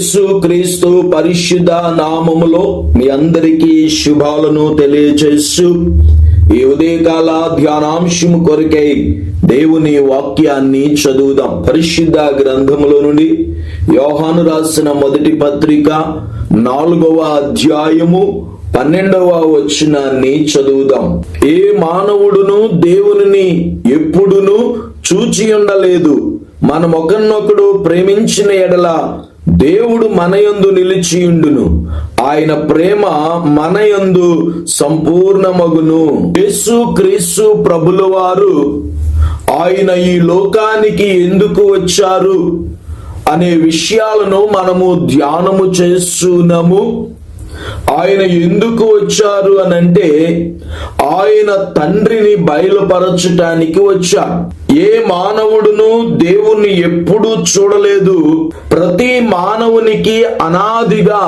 యేసు క్రీస్తు పరిశుద్ధ నామములో మీ అందరికీ శుభాలను తెలియజేస్తూ ఈ ఉదయకాల ధ్యానాంశము కొరకై దేవుని వాక్యాన్ని చదువుదాం. పరిశుద్ధ గ్రంథములో నుండి యోహాను రాసిన మొదటి పత్రిక నాలుగవ అధ్యాయము పన్నెండవ వచనాన్ని చదువుదాం. ఏ మానవుడును దేవునిని ఎప్పుడును చూచి ఉండలేదు మనం ఒకరినొకడు ప్రేమించిన ఎడల దేవుడు మనయందు నిలిచియుండును. ఆయన ప్రేమ మనయందు సంపూర్ణమగును. యేసు క్రీస్తు ప్రభుల వారు ఆయన ఈ లోకానికి ఎందుకు వచ్చారు అనే విషయాలను మనము ధ్యానము చేస్తున్నాము. ఆయన ఎందుకు వచ్చారు అని అంటే ఆయన తండ్రిని బయలుపరచటానికి వచ్చారు ఏ మానవుడును దేవుణ్ణి ఎప్పుడూ చూడలేదు. ప్రతి మానవునికి అనాదిగా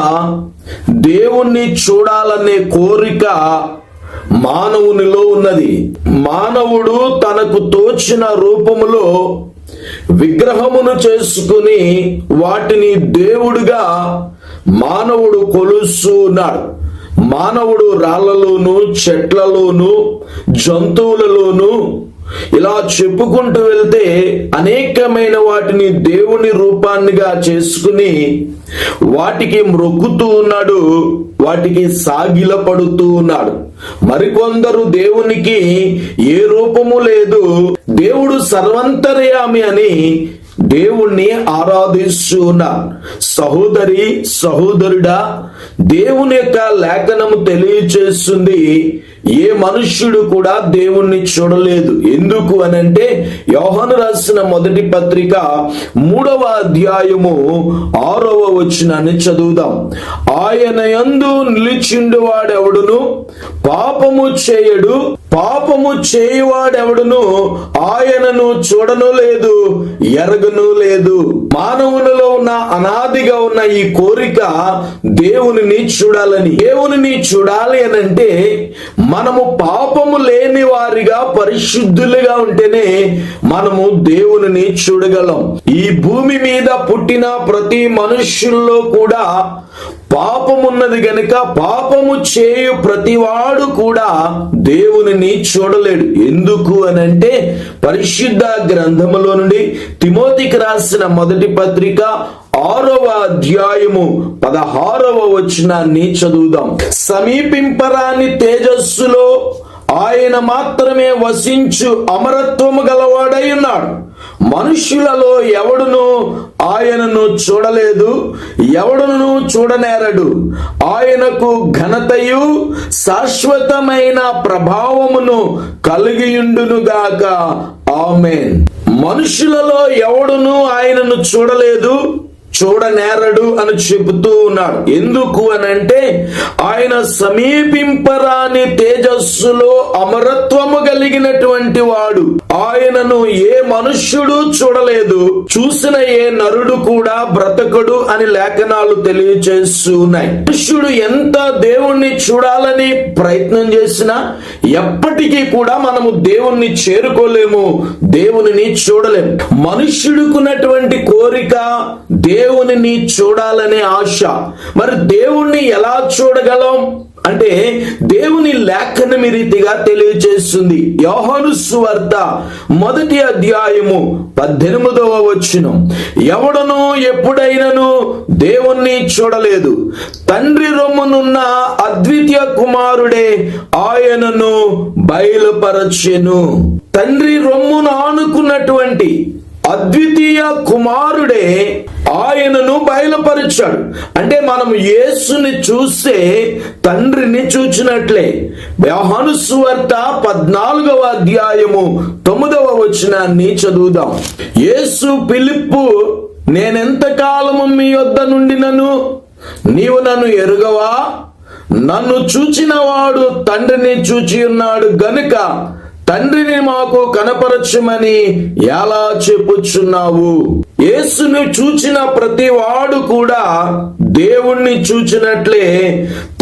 దేవుణ్ణి చూడాలనే కోరిక మానవునిలో ఉన్నది. మానవుడు తనకు తోచిన రూపములో విగ్రహమును చేసుకుని వాటిని దేవుడుగా మానవుడు కొలుస్తున్నాడు. మానవుడు రాళ్ళలోను చెట్లలోను జంతువులలోను ఇలా చెప్పుకుంటూ వెళ్తే అనేకమైన వాటిని దేవుని రూపాన్నిగా చేసుకుని వాటికి మ్రొక్కుతూ ఉన్నాడు వాటికి సాగిల పడుతూ ఉన్నాడు. మరికొందరు దేవునికి ఏ రూపము లేదు దేవుడు సర్వంతర్యామి అని దేవుణ్ణి ఆరాధిస్తున్నా సహోదరి సహోదరుడా దేవుని యొక్క లేఖనము తెలియచేస్తుంది ఏ మనుష్యుడు కూడా దేవుణ్ణి చూడలేదు. ఎందుకు అని అంటే యోహను రాసిన మొదటి పత్రిక మూడవ అధ్యాయము ఆరవ వచనాన్ని చదువుదాం. ఆయన యందు నిలిచిండు వాడెవడును పాపము చేయడు పాపము చేయువాడెవడును? ఆయనను చూడను లేదు ఎరగను లేదు. మానవునిలో ఉన్న అనాదిగా ఉన్న ఈ కోరిక దేవునిని చూడాలని. దేవునిని చూడాలి అని అంటే మనము పాపము లేని వారిగా పరిశుద్ధులుగా ఉంటేనే మనము దేవుని చూడగలం. ఈ భూమి మీద పుట్టిన ప్రతి మనుష్యుల్లో కూడా పాపమున్నది గనుక పాపము చేయు ప్రతివాడు కూడా దేవునిని చూడలేడు. ఎందుకు అని అంటే పరిశుద్ధ గ్రంథములో నుండి తిమోతికి రాసిన మొదటి పత్రిక ఆరవ అధ్యాయము పదహారవ వచనాన్ని చదువుదాం. సమీపింపరాని తేజస్సులో ఆయన మాత్రమే వసించు అమరత్వము గలవాడై ఉన్నాడు. మనుష్యులలో ఎవడును ఆయనను చూడలేదు ఎవడును చూడనేరడు. ఆయనకు ఘనతయు శాశ్వతమైన ప్రభావమును కలిగియుండునుగాక. ఆమెన్. మనుషులలో ఎవడును ఆయనను చూడలేదు చూడనేరడు అని చెబుతూ ఉన్నాడు. ఎందుకు అని అంటే ఆయన సమీపింపరాని తేజస్సులో అమరత్వము కలిగినటువంటి వాడు. ఆయనను ఏ మనుష్యుడు చూడలేదు చూసిన ఏ నరుడు కూడా బ్రతకడు అని లేఖనాలు తెలియజేస్తూ ఉన్నాయి. మనుష్యుడు ఎంత దేవుణ్ణి చూడాలని ప్రయత్నం చేసినా ఎప్పటికీ కూడా మనము దేవుణ్ణి చేరుకోలేము దేవునిని చూడలేము. మనుష్యుడుకున్నటువంటి కోరిక దేవునిని చూడాలనే ఆశ. మరి దేవుణ్ణి ఎలా చూడగలం? అంటే దేవుని లేఖనమి రీతిగా తెలియజేస్తుంది. యోహను సువార్త మొదటి అధ్యాయము పద్దెనిమిదవ వచనం. ఎవడను ఎప్పుడైనను దేవుణ్ణి చూడలేదు. తండ్రి రొమ్మునున్న అద్వితీయ కుమారుడే ఆయనను బయలుపరచెను. తండ్రి రొమ్మును ఆనుకున్నటువంటి అద్వితీయ కుమారుడే ఆయనను బయలుపరిచాడు. అంటే మనం యేసుని చూస్తే తండ్రిని చూచినట్లే. వ్యవహాను సువార్త పద్నాలుగవ అధ్యాయము తొమ్మిదవ వచనాన్ని చదువుదాం. యేసు పిలుపు నేనెంత కాలము మీ వద్ద నుండినను? నీవు నన్ను ఎరుగవా? నన్ను చూచినవాడు తండ్రిని చూచి ఉన్నాడు గనుక తండ్రిని మాకు కనపరచమని ఎలా చెప్పుచున్నావు? యేసును చూచిన ప్రతి వాడు కూడా దేవుణ్ణి చూచినట్లే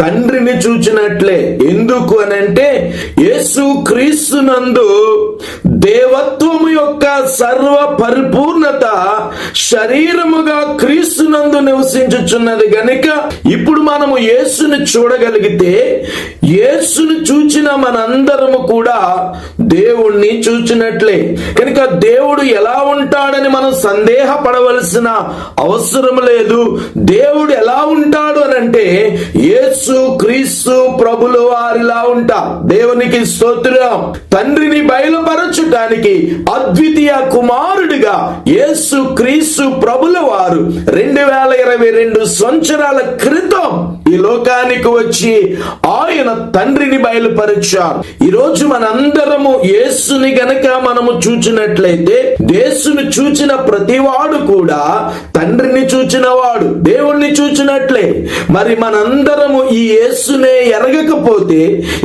తండ్రిని చూచినట్లే. ఎందుకు అని అంటే యేసు క్రీస్తునందు దేవత్వము యొక్క సర్వ పరిపూర్ణత శరీరముగా క్రీస్తు నివసించుచున్నది గనుక ఇప్పుడు మనము యేసుని చూడగలిగితే యేసుని చూచిన మనందరము కూడా దేవుణ్ణి చూచినట్లే. కనుక దేవుడు ఎలా ఉంటాడని మనం సందేహపడవలసిన అవసరం లేదు. దేవుడు ఎలా ఉంటాడు అని అంటే యేసు క్రీస్తు ప్రభుల వారిలా ఉంటా. దేవునికి స్తోత్రం. తండ్రిని బయలుపరచు బయలుపరచుటానికి అద్వితీయ యేసు క్రీస్తు ప్రభుల వారు రెండు వేల ఇరవై రెండు సంవత్సరాల క్రితం ఈ లోకానికి వచ్చి ఆయన తండ్రిని బయలుపరిచారు. ఈ రోజు మనందరము యేసుని గనక మనము చూచినట్లయితే దేశుని చూచిన ప్రతివాడు కూడా తండ్రిని చూచిన వాడు దేవుణ్ణి చూచినట్లే. మరి మనందరము ఈ యేసునే ఎరగకపోతే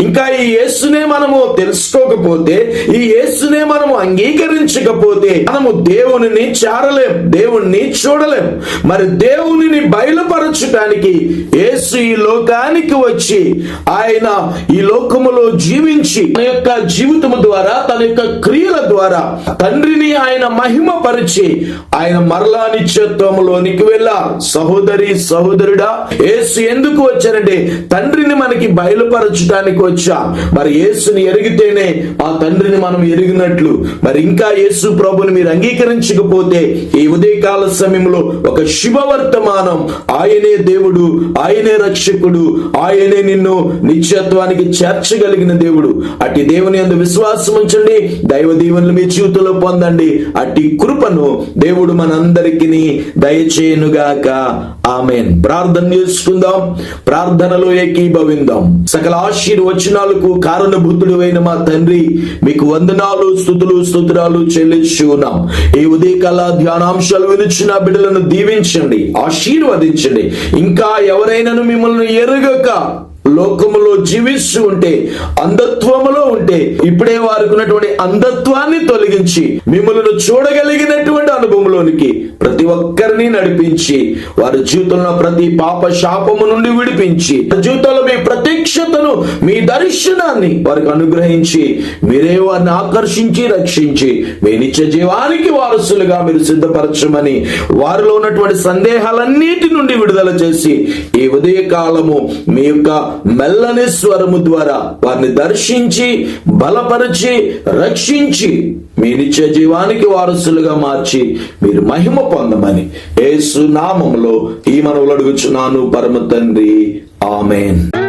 ఇంకా ఈ యేసునే మనము తెలుసుకోకపోతే ఈ యేసునే మనము అంగీకరించకపోతే మనము దేవునిని చేరలేం దేవుణ్ణి చూడలేం. మరి దేవునిని బయలుపరచడానికి యేసు ఈ లోకానికి వచ్చి ఆయన ఈ లోకములో జీవించి తన యొక్క జీవితము ద్వారా తన యొక్క క్రియల ద్వారా తండ్రిని ఆయన మహిమ పరిచి ఆయన మరలా నిత్యత్వంలోనికి వెళ్ళారు సహోదరి సహోదరుడా యేసు ఎందుకు వచ్చారంటే తండ్రిని మనకి బయలుపరచడానికి వచ్చా. మరి యేసుని ఎరిగితేనే ఆ తండ్రిని మనం ఎరిగినట్లు. మరి ఇంకా యేసు ప్రభుని మీరు అంగీకరించకపోతే ఈ ఉదయకాల సమయంలో ఒక శుభవర్తమానం ఆయనే దేవుడు ఆయనే రక్షకుడు ఆయనే నిన్ను నిత్యత్వానికి చేర్చగలిగిన దేవుడు. అట్టి దేవుని అందు విశ్వాసం ఉంచండి దైవ దీవెనలు మీ జీవితంలో పొందండి. అట్టి కృపను దేవుడు మనందరికీ దయచేయునుగాక. ఆమెన్. ప్రార్థన చేసుకుందాం ప్రార్థనలో ఏకీభవిందాం. సకల ఆశీర్వచనాలకు కారణభూతుడు అయిన మా తండ్రి మీకు వందనాలు స్థుతులు స్తోత్రాలు చెల్లించు ఈ ఉదయకాల ధ్యానాంశాలు వినిచిన బిడ్డలను దీవించండి ఆశీర్వదించండి. ఇంకా ఎవరైనాను మిమ్మల్ని ఎరుగక లోకములో జీవిస్తూ ఉంటే అంధత్వములో ఉంటే ఇప్పుడే వారికి ఉన్నటువంటి అంధత్వాన్ని తొలగించి మిమ్మల్ని చూడగలిగినటువంటి అనుభవంలోనికి ప్రతి ఒక్కరిని నడిపించి వారి జీవితంలో ప్రతి పాప శాపము నుండి విడిపించి జీవితంలో మీ ప్రత్యక్షతను మీ దర్శనాన్ని వారికి అనుగ్రహించి మీరే వారిని ఆకర్షించి రక్షించి మీ నిత్య జీవానికి వారసులుగా మీరు సిద్ధపరచమని వారిలో ఉన్నటువంటి సందేహాలన్నిటి నుండి విడుదల చేసి ఈ ఉదయ కాలము మీ యొక్క మెల్లని స్వరము ద్వారా వారిని దర్శించి బలపరిచి రక్షించి మీ నిత్య జీవానికి వారసులుగా మార్చి మీరు మహిమ పొందమని ఏసు నామములో ఈ మనవులు అడుగుచున్నాను పరమ తండ్రి. ఆమెన్.